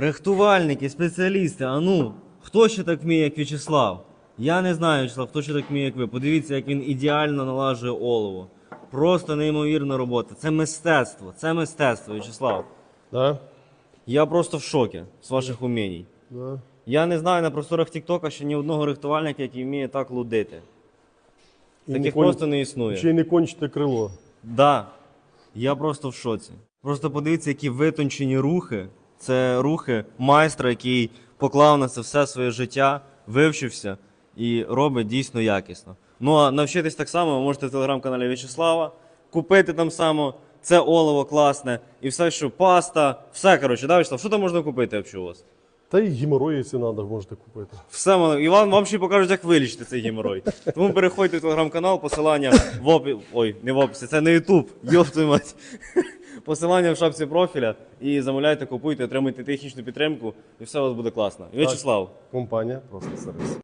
Рихтувальники, спеціалісти, а ну, хто ще так вміє, як В'ячеслав? Я не знаю, В'ячеслав, хто ще так вміє, як ви. Подивіться, як він ідеально налажує олово. Просто неймовірна робота. Це мистецтво, це мистецтво, В'ячеслав. Да? Я просто в шокі з ваших умінь. Да. Я не знаю на просторах Тіктока ще ні одного рихтувальника, який вміє так лудити. І Таких не кон- просто не існує. Ще й не кончите крило. Да. Я просто в шоці. Просто подивіться, які витончені рухи. Це рухи майстра, який поклав на це все своє життя, вивчився і робить дійсно якісно. Ну а навчитись так само ви можете в телеграм-каналі В'ячеслава, купити там само. Це олово класне, і все, що паста, все коротше, да, Вячеслав, що там можна купити взагалі у вас? Та й якщо треба, можете купити. Все, мали- і вам, вам ще покажуть, як вилічити цей геморой. Тому переходьте в телеграм-канал, посилання в описі. Ой, не в описі, це не Ютуб. Твою мать. Посилання в шапці профіля і замовляйте, купуйте, отримуйте технічну підтримку, і все у вас буде класно. В'ячеслав. Компанія просто сервіс.